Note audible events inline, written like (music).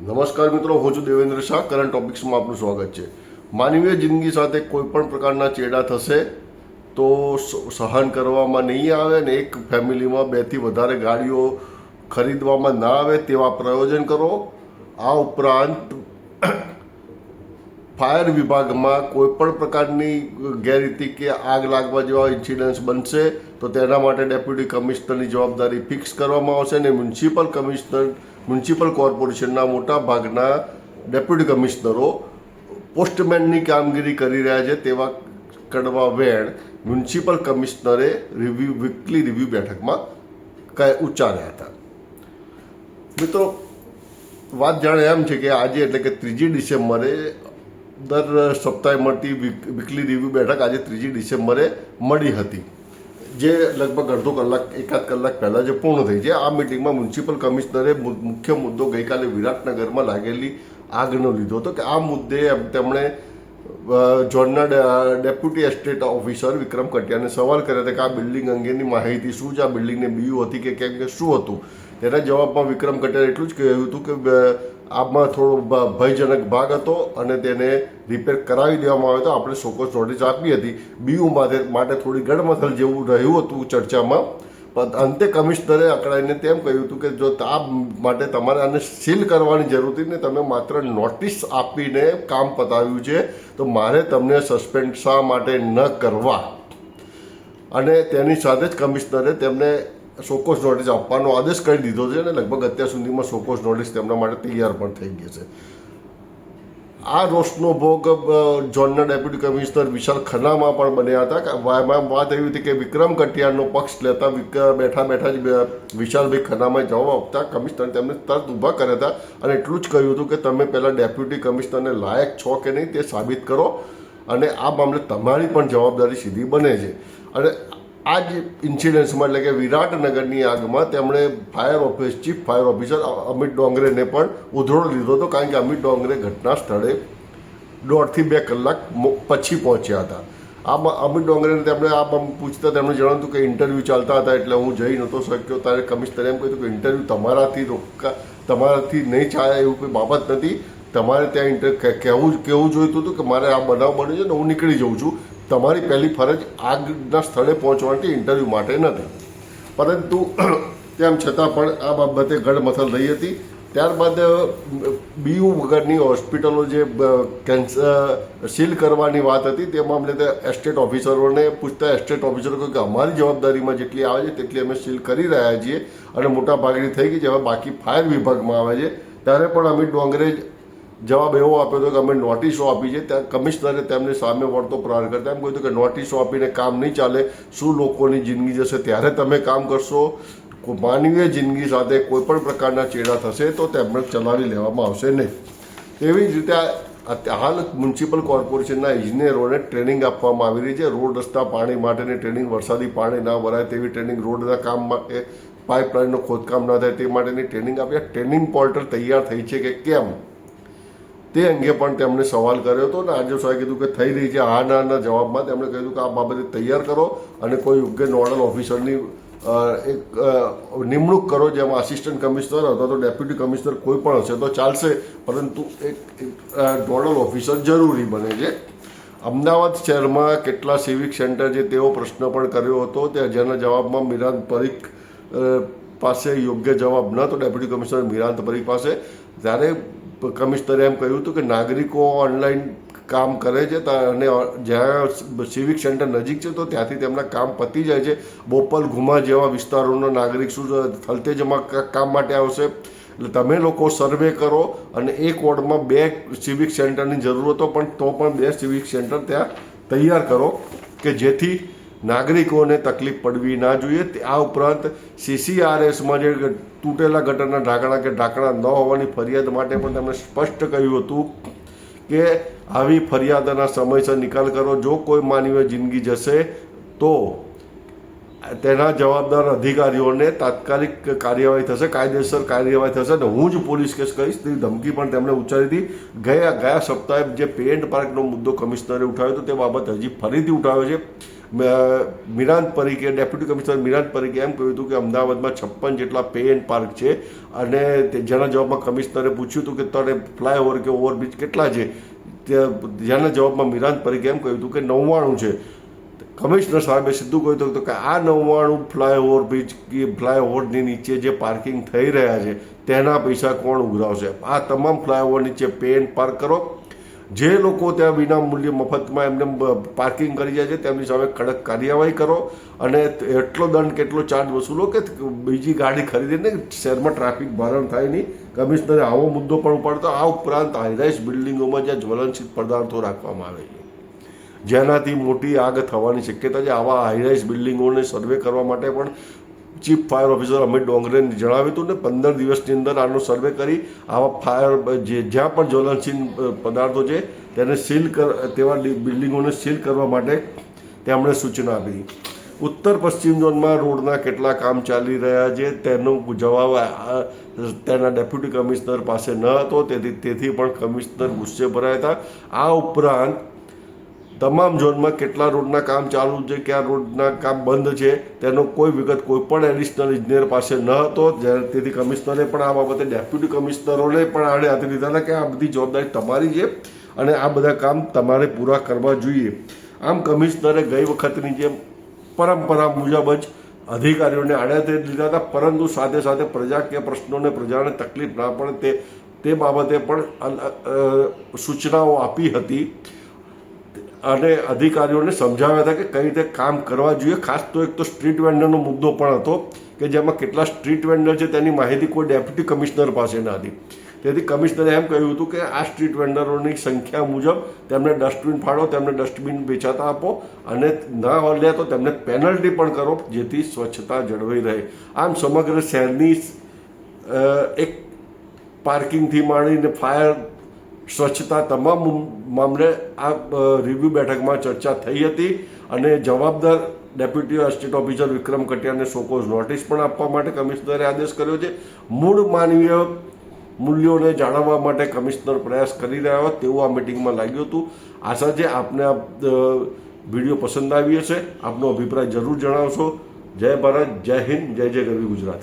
નમસ્કાર મિત્રો, હું છું દેવેન્દ્ર શાહ. કરંટ ટોપિક્સમાં આપનું સ્વાગત છે. માનવીય જિંદગી સાથે કોઈ પણ પ્રકારના ચેડા થશે તો સહન કરવામાં નહીં આવે ને એક ફેમિલીમાં બેથી વધારે ગાડીઓ ખરીદવામાં ના આવે તેવા પ્રયોજન કરો. આ ઉપરાંત (coughs) ફાયર વિભાગમાં કોઈ પણ પ્રકારની ગેરરીતિ કે આગ લાગવા જેવા ઇન્સિડન્ટ્સ બનશે તો તેના માટે ડેપ્યુટી કમિશનરની જવાબદારી ફિક્સ કરવામાં આવશે અને મ્યુનિસિપલ કમિશનર મ્યુનિસિપલ કોર્પોરેશનના મોટા ભાગના ડેપ્યુટી કમિશનરો પોસ્ટમેનની કામગીરી કરી રહ્યા છે તેવા કડવા વેણ મ્યુનિસિપલ કમિશનરે રિવ્યુ વીકલી રિવ્યુ બેઠકમાં ઉચ્ચાર્યા હતા. મિત્રો, વાત જાણે એમ છે કે આજે એટલે કે ત્રીજી ડિસેમ્બરે દર સપ્તાહે મળતી વીક- વીકલી રિવ્યુ બેઠક આજે ત્રીજી ડિસેમ્બરે મળી હતી. જે લગભગ અડધો કલાક, એકાદ કલાક પહેલાં જે પૂર્ણ થઈ છે, આ મિટિંગમાં મ્યુનિસિપલ કમિશનરે મુખ્ય મુદ્દો ગઈકાલે વિરાટનગરમાં લાગેલી આગનો લીધો હતો કે આ મુદ્દે તેમણે ઝોનના ડેપ્યુટી એસ્ટેટ ઓફિસર વિક્રમ કટિયાને સવાલ કર્યા હતા કે આ બિલ્ડિંગ અંગેની માહિતી શું છે? આ બિલ્ડિંગને બીયું હતી કે કેમ કે શું હતું? તેના જવાબમાં વિક્રમ કટિયાએ એટલું જ કહ્યું હતું કે આમાં થોડો ભયજનક ભાગ હતો અને તેને રિપેર કરાવી દેવામાં આવ્યો હતો. આપણે સોકોસ નોટિસ આપી હતી. બીયુ માટે માટે થોડી ગડમથલ જેવું રહ્યું હતું ચર્ચામાં. પણ અંતે કમિશનરે અકળાઈને તેમ કહ્યું હતું કે જો આ માટે તમારે આને સીલ કરવાની જરૂર હતી ને તમે માત્ર નોટિસ આપીને કામ પતાવ્યું છે, તો મારે તમને સસ્પેન્ડ શા માટે ન કરવા? અને તેની સાથે જ કમિશનરે તેમને સોકોસ નોટિસ આપવાનો આદેશ કરી દીધો છે અને લગભગ અત્યાર સુધીમાં સોકોસ નોટિસ તેમના માટે તૈયાર પણ થઈ ગઈ છે. આ રોષનો ભોગ ઝોનના ડેપ્યુટી કમિશનર વિશાલ ખન્નામાં પણ બન્યા હતા વાત એવી હતી કે વિક્રમ કટિયારનો પક્ષ લેતા બેઠા બેઠા જ વિશાલભાઈ ખન્નામાં જવાબ આપતા કમિશનર તેમને તરત ઊભા કર્યા હતા અને એટલું જ કહ્યું હતું કે તમે પહેલાં ડેપ્યુટી કમિશનરને લાયક છો કે નહીં તે સાબિત કરો અને આ મામલે તમારી પણ જવાબદારી સીધી બને છે. અને આ જ ઇન્સિડન્સમાં એટલે કે વિરાટનગરની આગમાં તેમણે fire office chief fire officer Amit ડોંગરેને પણ ઉધડો લીધો હતો કારણ કે અમિત ડોંગરે ઘટના સ્થળે દોઢથી બે કલાક પછી પહોંચ્યા હતા. આમાં અમિત ડોંગરેને તેમણે આ પૂછતા તેમણે જણાવ્યું હતું કે ઇન્ટરવ્યૂ ચાલતા હતા એટલે હું જઈ નહોતો શક્યો, ત્યારે કમિશનરે એમ કહ્યું કે ઇન્ટરવ્યૂ તમારાથી રોકા તમારાથી નહીં ચાલે એવું કોઈ બાબત નથી. તમારે ત્યાં ઇન્ટર કહેવું કહેવું જોઈતું હતું કે મારે આ બનાવ બન્યો છે ને હું નીકળી જાઉં છું. તમારી પહેલી ફરજ આગના સ્થળે પહોંચવાની ઇન્ટરવ્યૂ માટે નથી. પરંતુ (clears throat) તેમ છતાં પણ આ બાબતે ગડમથલ રહી હતી. ત્યારબાદ બીયુ વગરની હોસ્પિટલો જે કેન્સર સીલ કરવાની વાત હતી, તે મામલે તે એસ્ટેટ ઓફિસરોને પૂછતા એસ્ટેટ ઓફિસરો કહ્યું કે અમારી જવાબદારીમાં જેટલી આવે છે, તેટલી અમે સીલ કરી રહ્યા છીએ અને મોટા ભાગની થઈ ગઈ છે. હવે બાકી ફાયર વિભાગમાં આવે છે. ત્યારે પણ અમિત ડોંગરે જવાબ એવો આપ્યો હતો કે અમે નોટિસો આપી છે. ત્યાં કમિશનરે તેમને સામે વળતો પ્રહાર કરતા એમ કહ્યું હતું કે નોટિસો આપીને કામ નહીં ચાલે. શું લોકોની જિંદગી જશે? ત્યારે તમે કામ કરશો. માનવીય જિંદગી સાથે કોઈ પણ પ્રકારના ચેડા થશે તો તેમને ચલાવી લેવામાં આવશે નહીં. તેવી જ રીતે હાલ મ્યુનિસિપલ કોર્પોરેશનના ઇજનેરોને ટ્રેનિંગ આપવામાં આવી રહી છે. રોડ રસ્તા પાણી માટેની ટ્રેનિંગ, વરસાદી પાણી ના ભરાય તેવી ટ્રેનિંગ, રોડના કામ માટે પાઇપલાઇનનું ખોદકામ ના થાય તે માટેની ટ્રેનિંગ આપી. ટ્રેનિંગ પોર્ટલ તૈયાર થઈ છે કે કેમ? તે અંગે પણ તેમણે સવાલ કર્યો હતો અને આજે સાહેબ કીધું કે થઈ રહી છે હા ના ના જવાબમાં તેમણે કહ્યું કે આ બાબતે તૈયાર કરો અને કોઈ યોગ્ય નોડલ ઓફિસરની એક નિમણૂક કરો જેમાં આસિસ્ટન્ટ કમિશનર અથવા તો ડેપ્યુટી કમિશનર કોઈ પણ હશે તો ચાલશે. પરંતુ એક નોડલ ઓફિસર જરૂરી બને છે. અમદાવાદ શહેરમાં કેટલા સિવિક સેન્ટર છે તેવો પ્રશ્ન પણ કર્યો હતો. તે જેના જવાબમાં મિરાંત પરીખ પાસે યોગ્ય જવાબ ન હતો. ડેપ્યુટી કમિશનર મિરાંત પરીખ પાસે. ત્યારે કમિશનરે એમ કહ્યું હતું કે નાગરિકો ઓનલાઈન કામ કરે છે અને જ્યાં સિવિક સેન્ટર નજીક છે તો ત્યાંથી તેમના કામ પતી જાય છે. બોપલ ઘુમા જેવા વિસ્તારોના નાગરિક શું થલતેજમાં કામ માટે આવશે. એટલે તમે લોકો સર્વે કરો અને એક વોર્ડમાં બે સિવિક સેન્ટરની જરૂર હતો પણ તો પણ બે સિવિક સેન્ટર ત્યાં તૈયાર કરો કે જેથી નાગરિકોને તકલીફ પડવી ના જોઈએ. આ ઉપરાંત સીસીઆરએસમાં જે તૂટેલા ગટરના ઢાંકણા કે ઢાંકણા ન હોવાની ફરિયાદ માટે પણ તેમણે સ્પષ્ટ કહ્યું હતું કે આવી ફરિયાદના સમયસર નિકાલ કરો. જો કોઈ માનવીય જિંદગી જશે તો તેના જવાબદાર અધિકારીઓને તાત્કાલિક કાર્યવાહી થશે, કાયદેસર કાર્યવાહી થશે અને હું જ પોલીસ કેસ કહીશ તેવી ધમકી પણ તેમણે ઉચ્ચારી હતી. ગયા ગયા સપ્તાહે જે પેન્ટ પાર્કનો મુદ્દો કમિશનરે ઉઠાવ્યો હતો તે બાબત હજી ફરીથી ઉઠાવ્યો છે. મિરાંત પરીકે, ડેપ્યુટી કમિશનર મિરાંત પરીકે એમ કહ્યું હતું કે અમદાવાદમાં છપ્પન જેટલા પે એન્ડ પાર્ક છે અને જેના જવાબમાં કમિશનરે પૂછ્યું હતું કે તને ફ્લાયઓવર કે ઓવરબ્રિજ કેટલા છે? જેના જવાબમાં મિરાંત પરીકે એમ કહ્યું હતું કે નવ્વાણું છે. કમિશનર સાહેબે સીધું કહ્યું હતું કે આ નવ્વાણું ફ્લાયઓવર બ્રિજ કે ફ્લાયઓવરની નીચે જે પાર્કિંગ થઈ રહ્યા છે, તેના પૈસા કોણ ઉઘરાવશે? આ તમામ ફ્લાયઓવર નીચે પે એન્ડ પાર્ક કરો. જે લોકો ત્યાં વિના મૂલ્યે મફતમાં એમને પાર્કિંગ કરી જાય છે, તેમની સામે કડક કાર્યવાહી કરો અને એટલો દંડ, કેટલો ચાર્જ વસૂલો કે બીજી ગાડી ખરીદીને શહેરમાં ટ્રાફિક ભારણ થાય નહીં. કમિશનરે આવો મુદ્દો પણ ઉપાડતો આ ઉપરાંત હાઈરાઇઝ બિલ્ડિંગોમાં જ્યાં જ્વલનશીલ પદાર્થો રાખવામાં આવે છે. જેનાથી મોટી આગ થવાની શક્યતા છે. આવા હાઈરાઇઝ બિલ્ડિંગોને સર્વે કરવા માટે પણ ચીફ ફાયર ઓફિસર અમિત ડોંગરેને જણાવ્યું હતું ને પંદર દિવસની અંદર આનો સર્વે કરી આવા ફાયર, જે જ્યાં પણ જ્વલનશીલ પદાર્થો છે, તેને સીલ કર, તેવા બિલ્ડિંગોને સીલ કરવા માટે તેમણે સૂચના આપી. ઉત્તર પશ્ચિમ ઝોનમાં રોડના કેટલા કામ ચાલી રહ્યા છે. તેનો જવાબ તેના ડેપ્યુટી કમિશનર પાસે ન હતો. તેથી તેથી પણ કમિશનર ગુસ્સે ભરાયા હતા. આ ઉપરાંત તમામ ઝોનમાં કેટલા રોડના કામ ચાલુ છે, કયા રોડના કામ બંધ છે, તેનો કોઈ વિગત કોઈ પણ એડિશનલ ઇજનેર પાસે ન હતો. જ્યારે તેથી કમિશનરે પણ આ બાબતે ડેપ્યુટી કમિશનરોને પણ આડે હાથી લીધા હતા કે આ બધી જવાબદારી તમારી છે અને આ બધા કામ તમારે પૂરા કરવા જોઈએ. આમ કમિશનરે ગઈ વખતની જેમ પરંપરા મુજબ જ અધિકારીઓને આડે હાથે લીધા હતા, પરંતુ સાથે સાથે પ્રજાકીય પ્રશ્નોને પ્રજાને તકલીફ ના પડે તે તે બાબતે પણ સૂચનાઓ આપી હતી. અને અધિકારીઓને સમજાવ્યા હતા કે કઈ રીતે કામ કરવા જોઈએ. ખાસ તો એક તો સ્ટ્રીટ વેન્ડરનો મુદ્દો પણ હતો કે જેમાં કેટલા સ્ટ્રીટ વેન્ડર છે તેની માહિતી કોઈ ડેપ્યુટી કમિશનર પાસે ન હતી. તેથી કમિશનરે એમ કહ્યું હતું કે આ સ્ટ્રીટ વેન્ડરોની સંખ્યા મુજબ તેમને ડસ્ટબિન ફાળો તેમને ડસ્ટબિન વેચાતા આપો અને ના લે તો તેમને પેનલ્ટી પણ કરો જેથી સ્વચ્છતા જળવાઈ રહે. આમ સમગ્ર શહેરની એક પાર્કિંગથી માંડીને ફાયર સ્વચ્છતા તમામ મામલે આ રિવ્યુ બેઠકમાં ચર્ચા થઈ હતી અને જવાબદાર ડેપ્યુટી સ્ટેટ ઓફિસર વિક્રમ કટિયાને સોકોઝ નોટિસ પણ આપવા માટે કમિશનરે આદેશ કર્યો છે. મૂળ માનવીય મૂલ્યોને જાળવવા માટે કમિશનર પ્રયાસ કરી રહ્યા હોય તેવું આ મિટિંગમાં લાગ્યું હતું. આશા છે આપને આ વીડિયો પસંદ આવી હશે. આપનો અભિપ્રાય જરૂર જણાવશો. જય ભારત, જય હિન્દ, જય જય ગરવી ગુજરાત.